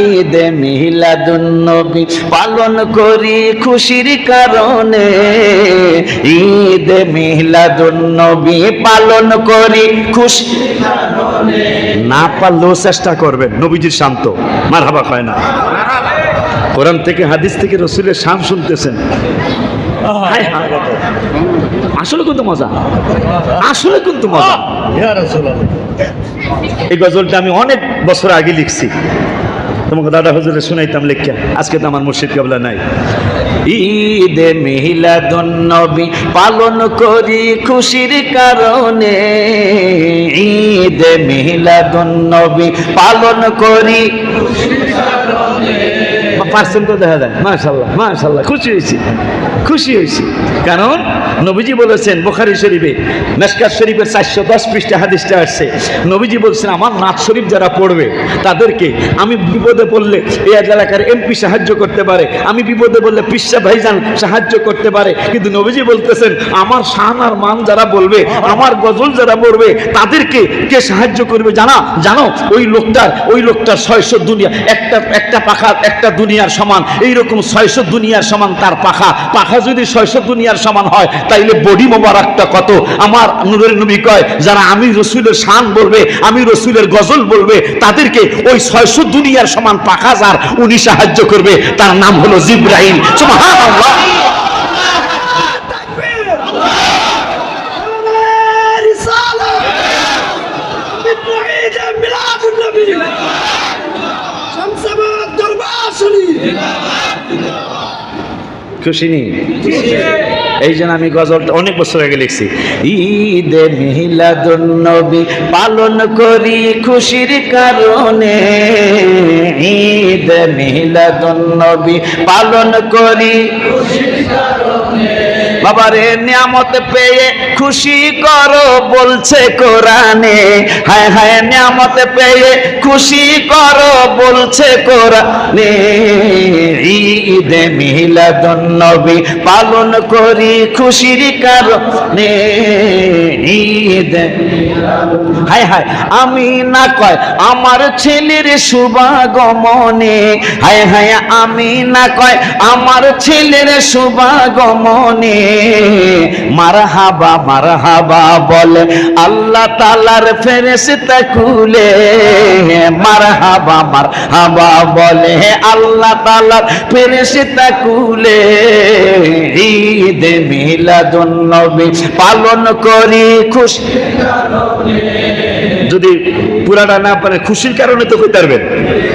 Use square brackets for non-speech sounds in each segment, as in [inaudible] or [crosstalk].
ঈদ মিলাদুন নবী পালন করি খুশির কারণে। ঈদ মিলাদুন নবী পালন করি খুশি না পারলেও চেষ্টা করবেন নবীজির শান্ত। মার হাবা হয় না। কোরআন থেকে হাদিস থেকে রসুলের শান শুনতেছেন। আসলে কিন্তু মজা। আসলে কিন্তু মজা। এই গজলটা আমি অনেক বছর আগে লিখছি। তোমাকে দাদা হজুরে শুনাইতাম লেখা। আজকে তো আমার মুর্শিদ কাবলা নাই। ঈদে নবী পালন করি খুশির কারণে। ঈদে নবী পালন করি দেখা যায় মাশাল্লাহ মাশাল্লাহ খুশি হয়েছি খুশি হয়েছি। কারণ নবীজি বলেছেন, বোখারি শরীফে মেসকাত শরীফের চারশো দশ পৃষ্ঠা হাদিসটা আসছে। নবীজি বলছেন, আমার শরীফ যারা পড়বে, তাদেরকে আমি বিপদে পড়লে এই এলাকার এমপি সাহায্য করতে পারে। আমি বিপদে বললে পিসা ভাইজান সাহায্য করতে পারে। কিন্তু নবীজি বলতেছেন, আমার শান আর মান যারা বলবে, আমার গজল যারা পড়বে, তাদেরকে কে সাহায্য করবে? জানা, জানো, ওই লোকটার ওই লোকটার ছয়শো দুনিয়া, একটা একটা পাখা একটা দুনিয়ার সমান, এইরকম ছয়শো দুনিয়ার সমান তার পাখা। পাখা যদি ছয়শো দুনিয়ার সমান হয়, তাইলে বডি মোবারকটা কত? আমার নুরের নবী কয়, যারা আমি রসুলের শান বলবে, আমি রসুলের গজল বলবে, তাদেরকে ওই ছয়শো দুনিয়ার সমান পাখা যার, উনি সাহায্য করবে। তার নাম হলো জিব্রাহিম সুবহানাল্লাহ! খুশি নি? এই জন্য আমি গজলটা অনেক বছর আগে লিখছি। ঈদে নবী পালন করি খুশির কারণে। ঈদ নবী পালন করি বাবারে নিয়ামত পেয়ে খুশি করো, বলছে কোরআনে। হায় হায়, নিয়ামত পেয়ে খুশি করো, বলছে কোরআনে। ঈদ মিলাদুন নবী পালন করি খুশির কারণে। ঈদ হায় হায়, আমি না কয় আমার ছেলের শুভাগমনে হায় হায়, আমি না কয় আমার ছেলের শুভাগমনে মারহাবা মারহাবা বলে। আল্লাহ তালার ফেরেশতা কুলে মারহাবা মারহাবা বলে। আল্লাহ তালার ফেরেশতা কুলে ঈদ মিলাদুন নবী পালন করি, খুশি। যদি পুরাটা না পারে খুশির কারণে তো কইতে পারবেন।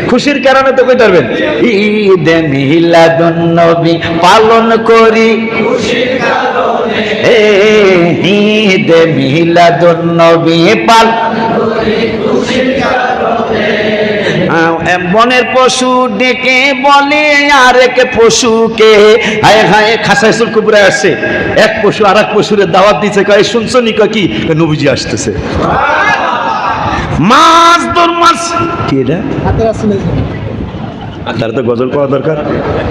খুশির কারণে তো কইতে পারবেন। ঈদ মিলাদুন নবী পালন করি। হে ঈদ মিলাদুন নবী পাল আহ, বনের পশু ডেকে বলে আর আরেক পশুকে। হায় হায় খাসাই সুল কুবরা আসছে। এক পশু আর এক পশুরে দাওয়াত দিছে। কয় শুনছো নি কি? নবীজি আসতেছে। মাছ তোর মাছ কি এটা? তার তো গজল পাওয়া দরকার।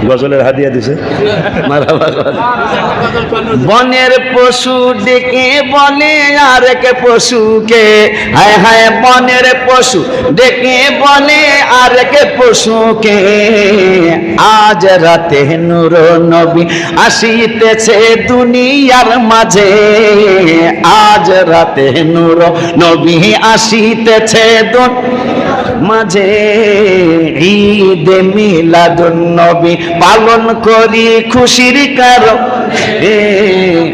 গজলের হাদিয়া দিছে। বনের পশু ডেকে বলে আরেক পশুকে। হায় হায়, বনের পশু ডেকে বলে আরেক পশুকে। আজ রাতে নূর নবী আসিতেছে দুনিয়ার মাঝে। আজ রাতে নূর নবী আসিতেছে দুনিয়ার মাঝে ঈদ মিলাদুন নবী পালন করি খুশির কারণ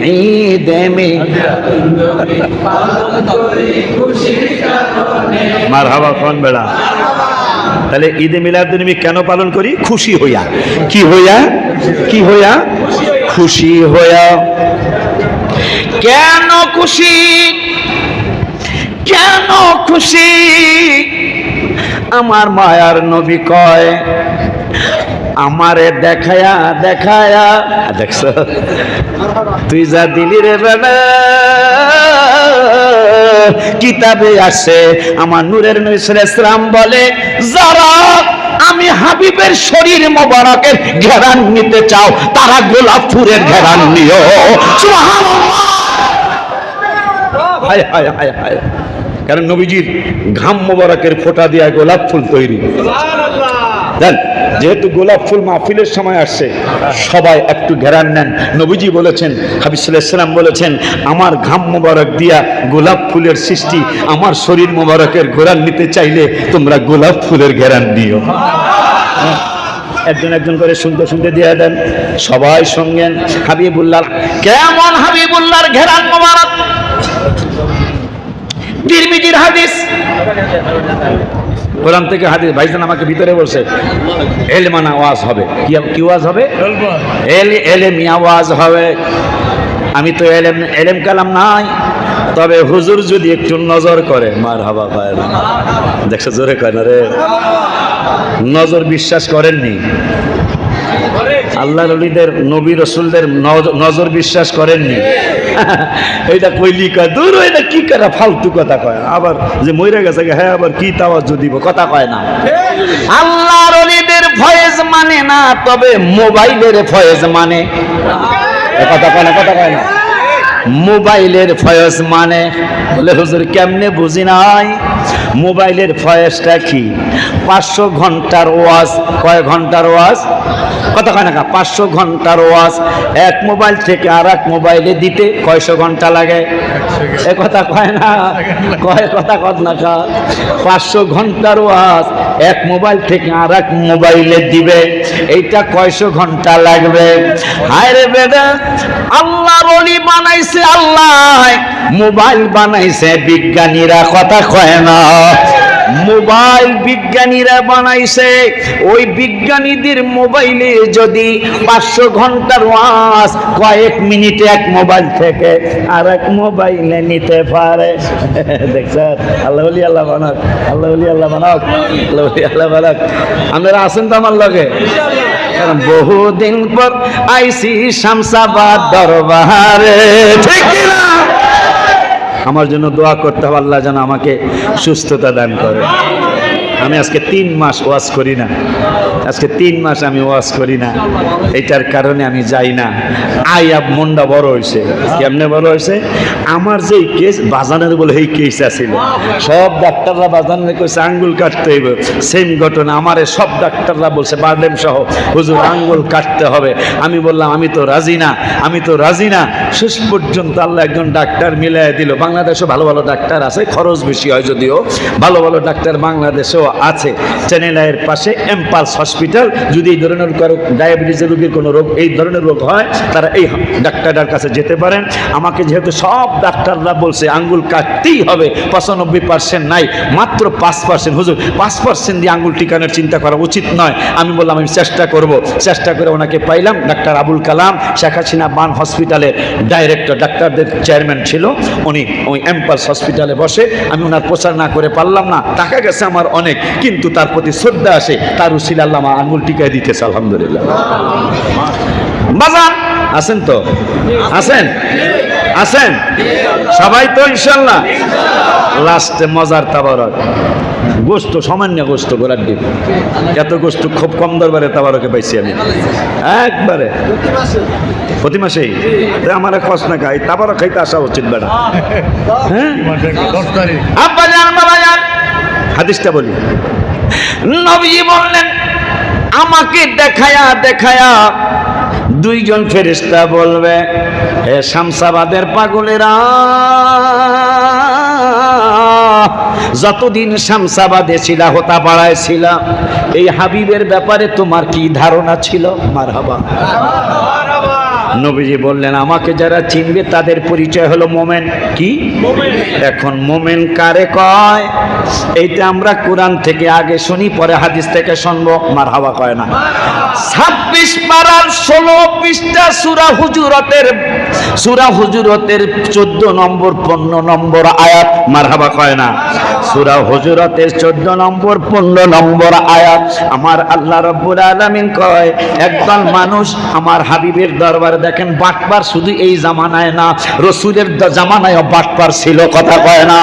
ঈদ মার হাবা কোন বেড়া। তাহলে ঈদ ঈদে মিলাদুন্নবী কেন পালন করি? খুশি হইয়া। কি হইয়া? কি হইয়া? খুশি হইয়া। কেন খুশি? কেন খুশি? আমার মায়ার নবী কয়? আমারে দেখায়া দেখায়া, দেখছ? তুই যা দিলি রে কিতাবে আসে আমার নূরের সাল্লাল্লাহু বলে, যারা আমি হাবিবের শরীর মোবারকের ঘেরান নিতে চাও, তারা গোলাপ ফুলের ঘেরান নিও। হায় হায় হায় হায়। কারণ নবীজির ঘাম মোবারকের ফোঁটা দিয়া গোলাপ ফুল তৈরি। দেন যেহেতু গোলাপ ফুল মাহফিলের সময় আসছে সবাই একটু ঘেরান নেন। নবীজি বলেছেন হাবিসাল্লাম বলেছেন আমার ঘাম মোবারক দিয়া গোলাপ ফুলের সৃষ্টি আমার শরীর মোবারকের ঘোরান নিতে চাইলে তোমরা গোলাপ ফুলের ঘেরান দিও একজন একজন করে শুনতে শুনতে দিয়ে দেন। সবাই সঙ্গেন হাবিবুল্লাহ কেমন হাবিবুল্লাহর ঘেরান মোবারক? তিরমিজির হাদিস। কোরআন থেকে হাদিস ভাইজান আমাকে ভিতরে বলছে এলমানা ওয়াজ হবে। কি কি ওয়াজ হবে? এল এলেমি আওয়াজ হবে। আমি তো এলেম এলেম কালাম নাই। তবে হুজুর যদি একটু নজর করে মার হাবা পায় দেখছ জোরে কয় না রে? নজর বিশ্বাস করেননি। আল্লাহ রলিদের নবী রসুলদের নজ- নজর বিশ্বাস করেননি। [laughs] এইটা কইলি কয় দূর এটা কি করে? ফালতু কথা কয়। আবার যে মইরা গেছে হ্যাঁ আবার কি তাওয়াজ দিব? কথা কয় না। আল্লাহ রলিদের ফয়েজ মানে না, তবে মোবাইলের ফয়েজ মানে। কথা কয় না, কথা কয় না। মোবাইলের ফয়েজ মানে। বলে হুজুর, কেমনে বুঝি নাই? মোবাইলের ফয়েজটা কি? পাঁচশো ঘণ্টার ওয়াজ। কয় ঘণ্টার ওয়াজ? কথা কয় না পাঁচশো ঘণ্টার ওয়াজ। এক মোবাইল থেকে আর এক মোবাইলে দিতে কয়শো ঘণ্টা লাগে? এ কথা কয় না। কয় কথা কত না কা পাঁচশো ঘণ্টার ওয়াজ। এক মোবাইল থেকে আর এক মোবাইলে দিবে। এইটা কয়শো ঘণ্টা লাগবে? হায় রে বেদা আল্লাহ রলি বানাইছে আল্লাহ। মোবাইল বানাইছে বিজ্ঞানীরা কথা কয় না। মোবাইল বিজ্ঞানীরা বানাইছে। ওই বিজ্ঞানীদের মোবাইলে যদি পাঁচশো ঘণ্টার ওয়াজ কয়েক মিনিটে এক মোবাইল থেকে আর এক মোবাইলে নিতে পারে। দেখছেন? আল্লাহ আল্লাহ বানাক, আল্লাহ আল্লাহ বানাক, আল্লাহ আল্লাহ বানাক। আপনারা আছেন তো আমার লগে? বহুদিন পর আইসি শামসাবাদ দরবারে। ঠিক না আমার জন্য দোয়া করতে হবে, আল্লাহ যেন আমাকে সুস্থতা দান করে। আমি আজকে তিন মাস ওয়াশ করি না। আজকে তিন মাস আমি ওয়াশ করি না। এটার কারণে আমি যাই না। আব মনটা বড় হয়েছে কেমনে বড় হয়েছে আমার যে কেস বাজানের বলে এই কেস আছিল সব ডাক্তাররা বাজানের কইছে, আঙ্গুল কাটতে হইব। সেম ঘটনা আমারে সব ডাক্তাররা বলছে বারডেম সহ, হুজুর, আঙ্গুল কাটতে হবে। আমি বললাম, আমি তো রাজি না, আমি তো রাজি না। শেষ পর্যন্ত আল্লাহ একজন ডাক্তার মিলাই দিল। বাংলাদেশে ভালো ভালো ডাক্তার আছে, খরচ বেশি হয় যদিও। ভালো ভালো ডাক্তার বাংলাদেশেও আছে। চেন্নাইয়ের পাশে এমপালস হসপিটাল যদি এই ধরনের কারও ডায়াবেটিসের রোগীর কোনো রোগ, এই ধরনের রোগ হয়, তারা এই ডাক্তারটার কাছে যেতে পারেন। আমাকে যেহেতু সব ডাক্তাররা বলছে, আঙ্গুল কাটতেই হবে। পঁচানব্বই পার্সেন্ট নাই, মাত্র পাঁচ পার্সেন্ট হুজুর, পাঁচ পার্সেন্ট দিয়ে আঙ্গুল টিকানোর চিন্তা করা উচিত নয়। আমি বললাম, আমি চেষ্টা করব। চেষ্টা করে ওনাকে পাইলাম। ডাক্তার আবুল কালাম, শেখ হাসিনা বান হসপিটালের ডাইরেক্টর, ডাক্তারদের চেয়ারম্যান ছিল। উনি ওই এম্পালস হসপিটালে বসে। আমি ওনার প্রচার না করে পারলাম না। টাকা গেছে আমার অনেক, কিন্তু তার প্রতি শ্রদ্ধা আসে। তার উসিল আল্লাহ আঙ্গুল টিকায় দিতেছে, আলহামদুলিল্লাহ। বাজান আছেন তো? আছেন? আছেন? সবাই তো ইনশাল্লাহ। লাস্টে মজার তাবারক। গোস্ত, সামান্য গোস্ত গোলার ডিম। এত গোস্ত খুব কম দরবারে তাবারকে পাইছি আমি। একবারে। প্রতি মাসেই। আমার খস না খাই, তাবারক খাইতে আসা উচিত বেড়া হ্যাঁ? হাদিসটা বলি। নবী বললেন, আমাকে দেখায়া দেখায়া দুইজন ফেরিস্তা বলবে, হে শামসাবাদের পাগলেরা, যতদিন শামসাবাদে ছিলা হতা পাড়ায় ছিলা, এই হাবিবের ব্যাপারে তোমার কি ধারণা ছিল? মার হাবা নবীজি বললেন আমাকে যারা চিনবে তাদের পরিচয় হলো মোমেন। কি? এখন মোমেন কারে কয়? এইটা আমরা কোরআন থেকে আগে শুনি পরে হাদিস থেকে শুনব মার হাওয়া কয় না। ছাব্বিশ পাড়ার ষোলো পৃষ্ঠা সুরা হুজুরতের সুরা হুজুরতের চোদ্দ নম্বর পনেরো নম্বর আয়াত মার হাবা কয় না। সুরা হজরতের চোদ্দ নম্বর, পনেরো নম্বর আয়াত। আমার আল্লাহ রব্বুল আলমিন কয়, একদল মানুষ আমার হাবিবের দরবারে দেখেন বাটপার শুধু এই জামানায় না, রসুলের জামানায় বাটপার ছিল, কথা কয় না?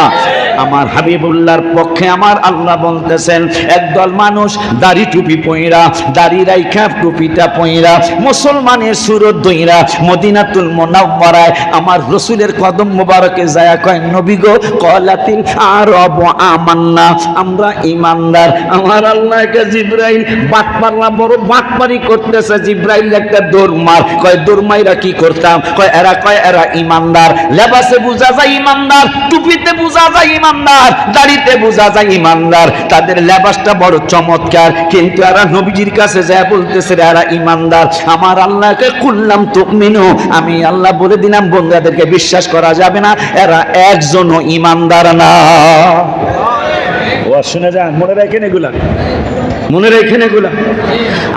আমার হাবিবুল্লাহর পক্ষে আমার আল্লাহ বলতেছেন, একদল মানুষ দাড়ি টুপি পইরা, দাড়ি রাইখা টুপিটা পইরা, মুসলমানের সুরত দইরা মদিনাতুল মোনাব্বারায় আমার রসুলের কদম মোবারকে যায় কয়, নবী গো, কলাতিল আরব আমান্না। আমরা ইমানদার, আমার আল্লাহকে জিব্রাইল বাটপারলা বড় বাটপারি করতেছে, জিব্রাইল একটা দৌড় মার কয় দৌড় মাইরা কি করতাম? কয়, এরা কয়, এরা ইমানদার। লেবাসে বোঝা যায় ইমানদার, টুপিতে বোঝা যায় ইমানদার দাড়িতে বোঝা যায় ইমানদার। তাদের লেবাসটা বড় চমৎকার কিন্তু এরা নবীজির কাছে যায় বলতেছে এরা ইমানদার আমার আল্লাহকে কুল্লাম তুকমিনু আমি আল্লাহ বলে দিলাম বন্ধুদেরকে বিশ্বাস করা যাবে না এরা একজনও ইমানদার না। শুনে যান মনে রাখেন এগুলা। মনে রাখেন এগুলা।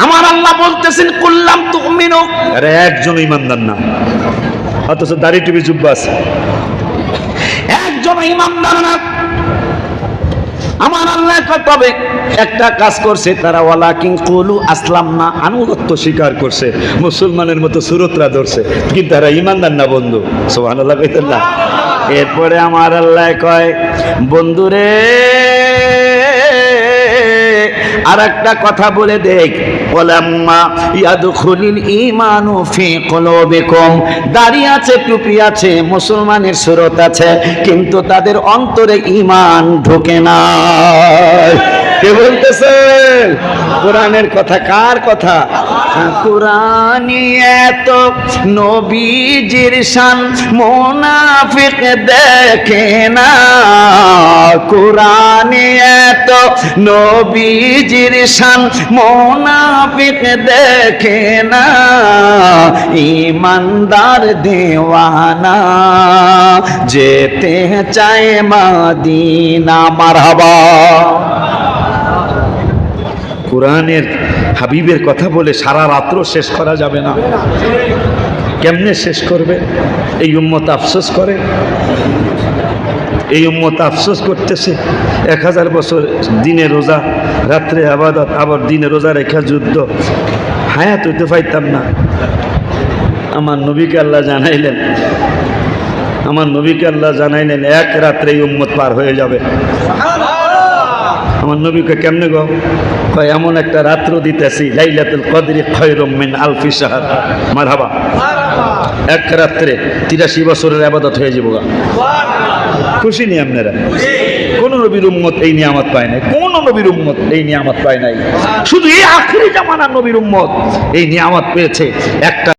আমার আল্লাহ বলতেছেন কুল্লাম তুকমিনু আরে একজন ইমানদার না। অথচ দাড়ি টুপি জুব্বা আছে। আমার আল্লাহ তবে একটা কাজ করছে, তারা ওয়ালা কিং কুলু আসলাম না আনুগত্য স্বীকার করছে, মুসলমানের মতো সুরতরা ধরছে, কিন্তু তারা ইমানদার না বন্ধু। সোহান আল্লাহ এরপরে আমার আল্লাহ কয়, বন্ধুরে আর একটা কথা বলে দেখ। ওলাম্মা, ইয়াদখুলিল ঈমানু ফি কুলুবিকুম। দাড়ি আছে, টুপি আছে, মুসলমানের সুরত আছে, কিন্তু তাদের অন্তরে ঈমান ঢোকে না কে বলতেছে? কোরআনের কথা, কার কথা? কুরানি এত নবীজির শান, মোনাফিক দেখে না। কুরানি এত নবীজির শান, মোনাফিক দেখে না। ইমানদার দেওয়ানা, যেতে চায় মাদিনা, মারহাবা। কোরআনের হাবিবের কথা বলে সারা রাত্র শেষ করা যাবে না। কেমনে শেষ করবে? এই উম্মত আফসোস করে। এই উম্মত আফসোস করতেছে। এক হাজার বছর দিনে রোজা, রাত্রে আবাদত, আবার দিনে রোজা রেখা যুদ্ধ। হায়াত হইতে পাইতাম না। আমার নবীকে আল্লাহ জানাইলেন, আমার নবীকে আল্লাহ জানাইলেন, এক রাত্রে এই উম্মত পার হয়ে যাবে। আমার নবীকে কেমনে গো? কয়, এমন একটা রাত্র দিতেছি, লাইলাতুল কদরি খয়রুম আলফি শাহর। মারহাবা। এক রাত্রে তিরাশি বছরের আবাদত হয়ে যাব। খুশি নি আপনারা? কোন নবীর উম্মত এই নিয়ামত পায় নাই। কোন নবীর উম্মত এই নিয়ামত পায় নাই। শুধু এই আখরি জামানার নবীর উম্মত এই নিয়ামত পেয়েছে একটা